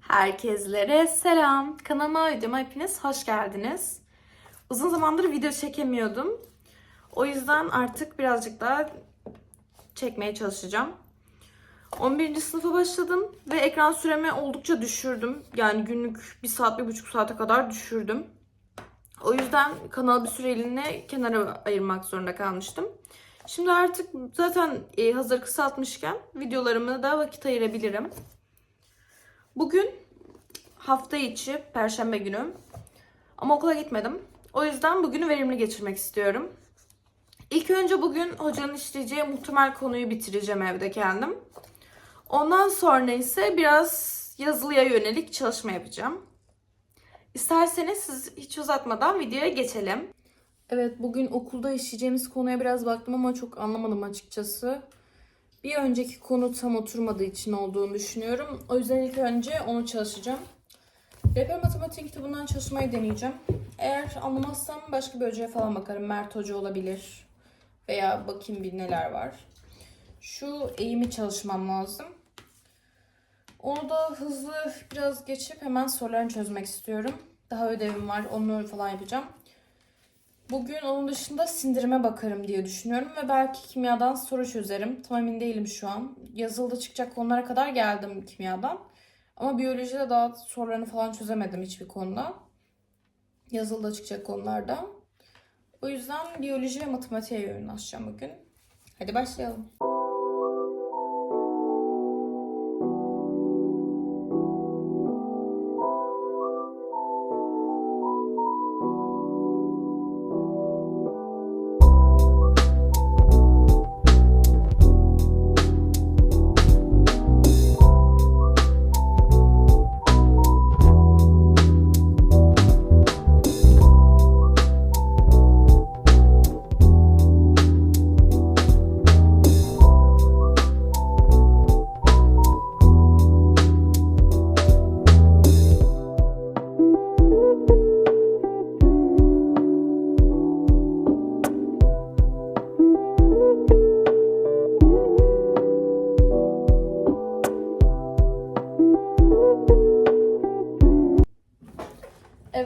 Herkeslere selam. Kanalıma videoma hepiniz hoş geldiniz. Uzun zamandır video çekemiyordum. O yüzden artık birazcık daha çekmeye çalışacağım. 11. sınıfa başladım ve ekran süremi oldukça düşürdüm. Yani günlük 1 saat, 1,5 saate kadar düşürdüm. O yüzden kanal bir süreliğine kenara ayırmak zorunda kalmıştım. Şimdi artık zaten e, hazır kısaltmışken videolarımı da vakit ayırabilirim. Bugün hafta içi, perşembe günü. Ama okula gitmedim. O yüzden bugünü verimli geçirmek istiyorum. İlk önce bugün hocanın işleyeceği muhtemel konuyu bitireceğim evde kendim. Ondan sonra ise biraz yazılıya yönelik çalışma yapacağım. İsterseniz siz hiç uzatmadan videoya geçelim. Evet bugün okulda işleyeceğimiz konuya biraz baktım ama çok anlamadım açıkçası. Bir önceki konu tam oturmadığı için olduğunu düşünüyorum. O yüzden ilk önce onu çalışacağım. Rehber matematik kitabından çalışmayı deneyeceğim. Eğer anlamazsam başka bir hocaya falan bakarım. Mert Hoca olabilir. Veya bakayım bir neler var. Şu eğimi çalışmam lazım. Onu da hızlı biraz geçip hemen sorularını çözmek istiyorum. Daha ödevim var. Onları falan yapacağım. Bugün onun dışında sindirime bakarım diye düşünüyorum ve belki kimyadan soru çözerim. Tam emin değilim şu an. Yazılıda çıkacak konulara kadar geldim kimyadan. Ama biyolojide daha sorularını falan çözemedim hiçbir konuda. Yazılıda çıkacak konularda. O yüzden biyoloji ve matematiğe yoğunlaşacağım bugün. Hadi başlayalım.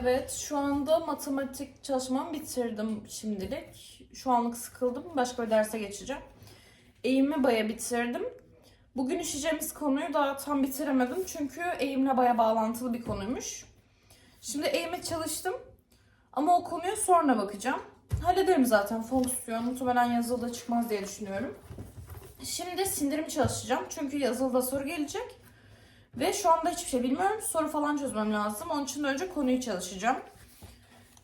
Evet, şu anda matematik çalışmamı bitirdim şimdilik. Şu anlık sıkıldım. Başka bir derse geçeceğim. Eğimi baya bitirdim. Bugün işleyeceğimiz konuyu daha tam bitiremedim. Çünkü eğimle baya bağlantılı bir konuymuş. Şimdi eğime çalıştım. Ama o konuya sonra bakacağım. Hallederim zaten fonksiyon. Muhtemelen yazılıda çıkmaz diye düşünüyorum. Şimdi sindirim çalışacağım. Çünkü yazılıda soru gelecek. Ve şu anda hiçbir şey bilmiyorum. Soru falan çözmem lazım. Onun için önce konuyu çalışacağım.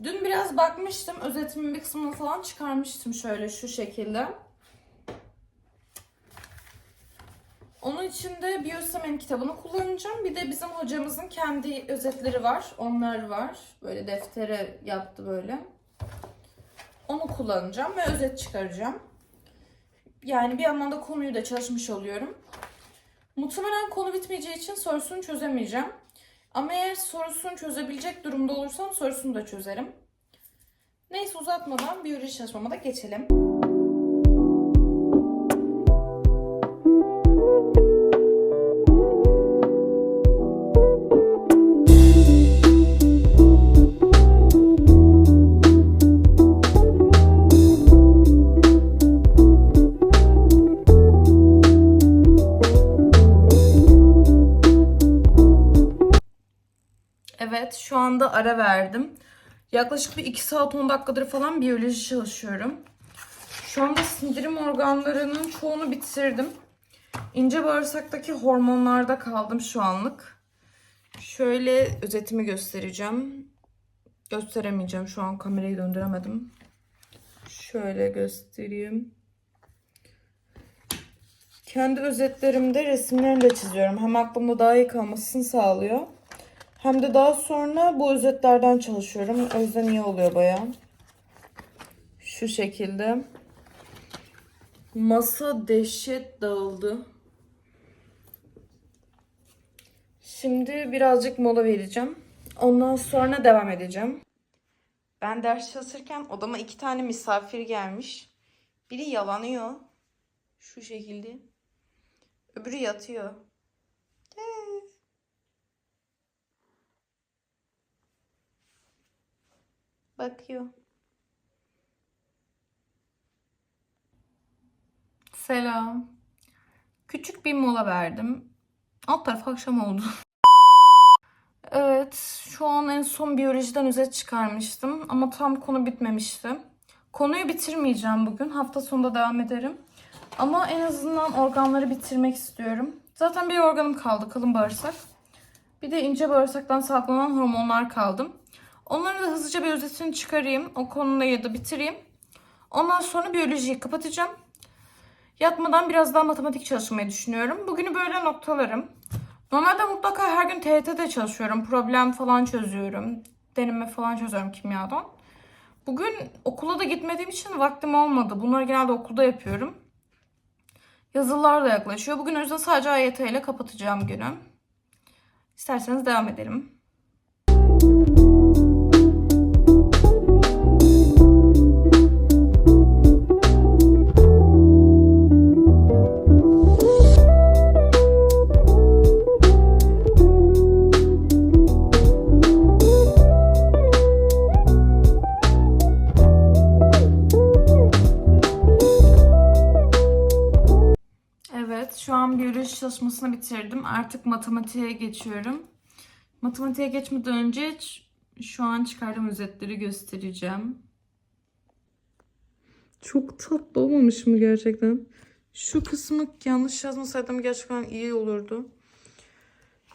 Dün biraz bakmıştım. Özetimin bir kısmını falan çıkarmıştım şöyle şu şekilde. Onun için de Biyosemen kitabını kullanacağım. Bir de bizim hocamızın kendi özetleri var. Onlar var. Böyle deftere yaptı böyle. Onu kullanacağım ve özet çıkaracağım. Yani bir yandan da konuyu da çalışmış oluyorum. Muhtemelen konu bitmeyeceği için sorusunu çözemeyeceğim. Ama eğer sorusunu çözebilecek durumda olursam sorusunu da çözerim. Neyse uzatmadan biyoloji çalışmama da geçelim. Evet, şu anda ara verdim. Yaklaşık bir 2 saat 10 dakikadır falan biyoloji çalışıyorum. Şu anda sindirim organlarının çoğunu bitirdim. İnce bağırsaktaki hormonlarda kaldım şu anlık. Şöyle özetimi göstereceğim. Gösteremeyeceğim şu an kamerayı döndüremedim. Şöyle göstereyim. Kendi özetlerimde resimlerini de çiziyorum. Hem aklımda daha iyi kalmasını sağlıyor. Hem de daha sonra bu özetlerden çalışıyorum. O yüzden iyi oluyor baya. Şu şekilde. Masa dehşet dağıldı. Şimdi birazcık mola vereceğim. Ondan sonra devam edeceğim. Ben ders çalışırken odama iki tane misafir gelmiş. Biri yalanıyor. Şu şekilde. Öbürü yatıyor. Ee. Bakıyor. Selam. Küçük bir mola verdim. Alt taraf akşam oldu. Evet, şu an en son biyolojiden özet çıkarmıştım ama tam konu bitmemişti. Konuyu bitirmeyeceğim bugün. Hafta sonunda devam ederim. Ama en azından organları bitirmek istiyorum. Zaten bir organım kaldı, kalın bağırsak. Bir de ince bağırsaktan salgılanan hormonlar kaldı. Onların da hızlıca bir özetini çıkarayım. O konuyu da bitireyim. Ondan sonra biyolojiyi kapatacağım. Yatmadan biraz daha matematik çalışmayı düşünüyorum. Bugünü böyle noktalarım. Normalde mutlaka her gün TYT'de çalışıyorum. Problem falan çözüyorum. Deneme falan çözüyorum kimyadan. Bugün okula da gitmediğim için vaktim olmadı. Bunları genelde okulda yapıyorum. Yazılılar da yaklaşıyor. Bugün o yüzden sadece AYT ile kapatacağım günü. İsterseniz devam edelim. Matematiğe geçiyorum. Matematiğe geçmeden önce şu an çıkardığım özetleri göstereceğim. Çok tatlı olmamış mı gerçekten? Şu kısmı yanlış yazmasaydım gerçekten iyi olurdu.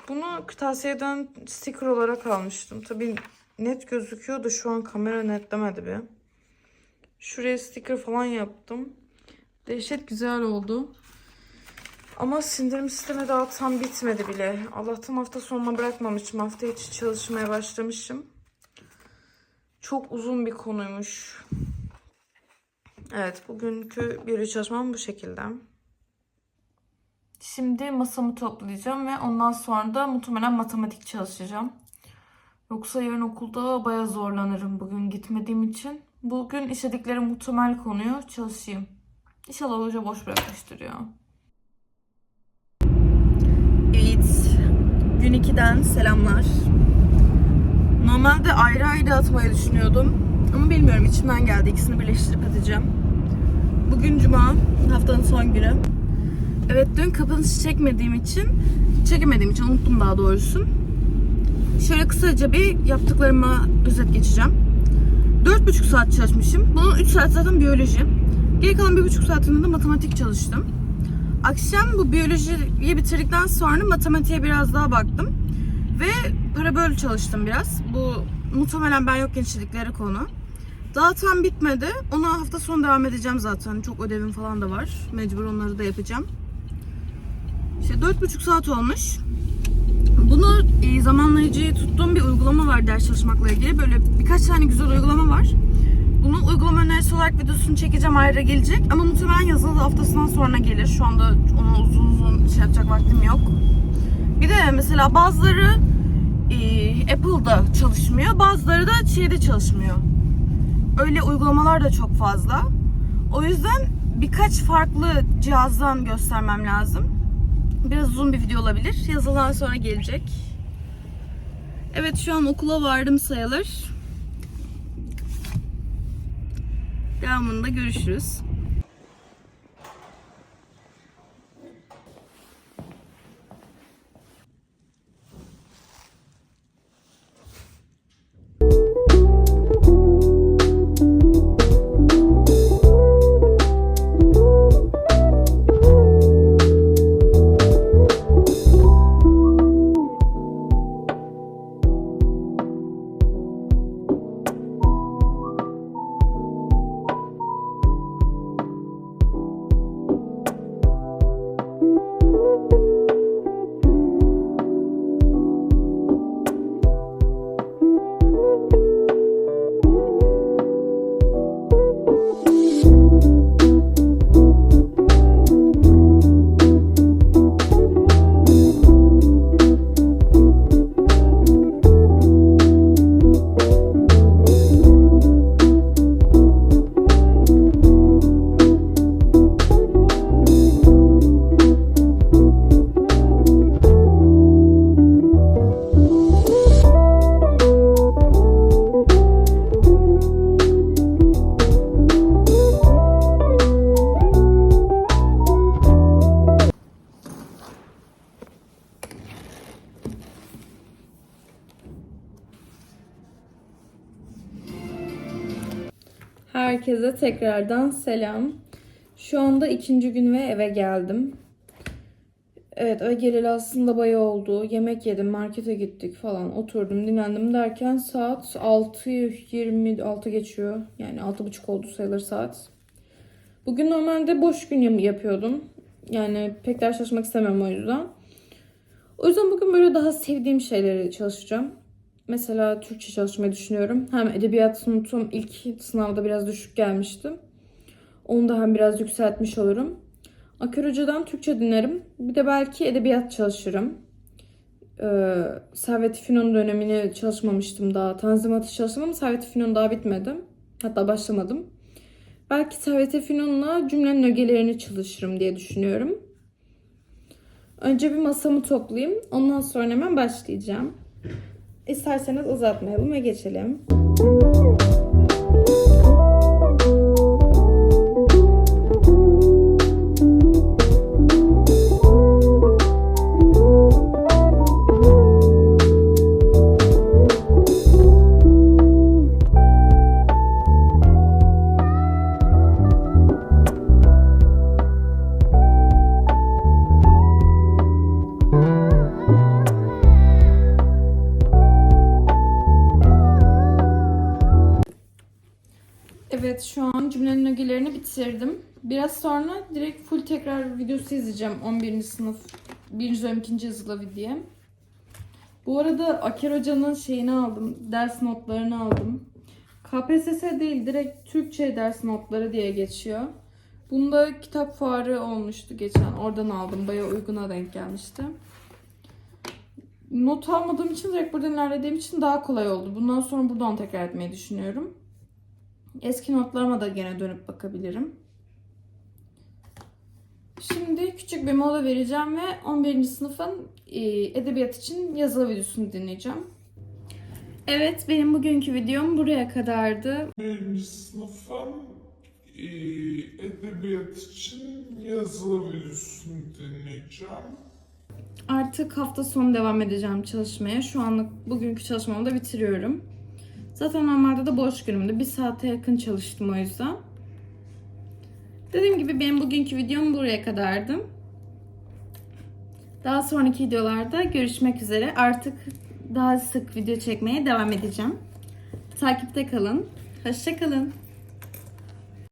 Bunu kırtasiyeden sticker olarak almıştım. Tabii net gözüküyor da şu an kamera netlemedi bir. Şuraya sticker falan yaptım. Dehşet güzel oldu. Ama sindirim sistemi daha tam bitmedi bile. Allah'tan hafta sonuna bırakmamışım. Hafta içi çalışmaya başlamışım. Çok uzun bir konuymuş. Evet, bugünkü biyoloji çalışmam bu şekilde. Şimdi masamı toplayacağım ve ondan sonra da muhtemelen matematik çalışacağım. Yoksa yarın okulda bayağı zorlanırım bugün gitmediğim için. Bugün işledikleri muhtemel konuyu çalışayım. İnşallah hoca boş bırakmıştır ya. Evet. Gün 2'den selamlar. Normalde ayrı ayrı atmayı düşünüyordum. Ama bilmiyorum içimden geldi. İkisini birleştirip atacağım. Bugün cuma. Haftanın son günü. Evet dün kapanışı çekmediğim için çekemediğim için unuttum daha doğrusu. Şöyle kısaca bir yaptıklarıma özet geçeceğim. 4,5 saat çalışmışım. Bunun 3 saat zaten biyoloji. Geri kalan 1,5 saatinde de matematik çalıştım. Akşam bu biyolojiyi bitirdikten sonra matematiğe biraz daha baktım. Ve parabol çalıştım biraz. Bu muhtemelen ben yokken işledikleri konu. Daha tam bitmedi. Ona hafta sonu devam edeceğim zaten. Çok ödevim falan da var. Mecbur onları da yapacağım. İşte dört buçuk saat olmuş. Bunu e, zamanlayıcıyı tuttuğum bir uygulama var ders çalışmakla ilgili. Böyle birkaç tane güzel uygulama var. Bunun uygulama önerisi olarak videosunu çekeceğim ayrı gelecek. Ama muhtemelen yazılı haftasından sonra gelir. Şu anda onu uzun uzun şey yapacak vaktim yok. Bir de mesela bazıları e, Apple'da çalışmıyor. Bazıları da şeyde çalışmıyor. Öyle uygulamalar da çok fazla. O yüzden birkaç farklı cihazdan göstermem lazım. Biraz uzun bir video olabilir. Yazılan sonra gelecek. Evet şu an okula vardım sayılır. Devamında görüşürüz. Tekrardan selam. Şu anda ikinci gün ve eve geldim. Evet eve geleli aslında bayağı oldu. Yemek yedim, markete gittik falan. Oturdum, dinlendim derken saat 6.26 geçiyor. Yani 6.30 oldu sayılır saat. Bugün normalde boş gün yap- yapıyordum. Yani pek ders çalışmak istemem o yüzden. O yüzden bugün böyle daha sevdiğim şeyleri çalışacağım. Mesela Türkçe çalışmayı düşünüyorum. Hem edebiyat notum ilk sınavda biraz düşük gelmişti. Onu da hem biraz yükseltmiş olurum. Akör Hoca'dan Türkçe dinlerim. Bir de belki edebiyat çalışırım. Ee, Servet Fünun dönemini çalışmamıştım daha. Tanzimat'ı çalıştım ama Servet Fünun daha bitmedi. Hatta başlamadım. Belki Servet Fünun'la cümlenin ögelerini çalışırım diye düşünüyorum. Önce bir masamı toplayayım. Ondan sonra hemen başlayacağım. İsterseniz uzatmayalım ve geçelim. Bitirdim. Biraz sonra direkt full tekrar videosu izleyeceğim 11. sınıf 1. dönem 2. yazılı diye. Bu arada Aker Hoca'nın şeyini aldım. Ders notlarını aldım. KPSS değil direkt Türkçe ders notları diye geçiyor. Bunda kitap fuarı olmuştu geçen. Oradan aldım. Bayağı uyguna denk gelmişti. Not almadığım için direkt buradan ilerlediğim için daha kolay oldu. Bundan sonra buradan tekrar etmeyi düşünüyorum. Eski notlarıma da gene dönüp bakabilirim. Şimdi küçük bir mola vereceğim ve 11. sınıfın e, edebiyat için yazılı videosunu dinleyeceğim. Evet, benim bugünkü videom buraya kadardı. Birinci sınıfın eee, edebiyat için yazılı videosunu dinleyeceğim. Artık hafta sonu devam edeceğim çalışmaya. Şu anlık bugünkü çalışmamı da bitiriyorum. Zaten normalde de boş günümdü. Bir saate yakın çalıştım o yüzden. Dediğim gibi benim bugünkü videom buraya kadardı. Daha sonraki videolarda görüşmek üzere. Artık daha sık video çekmeye devam edeceğim. Takipte kalın. Hoşça kalın.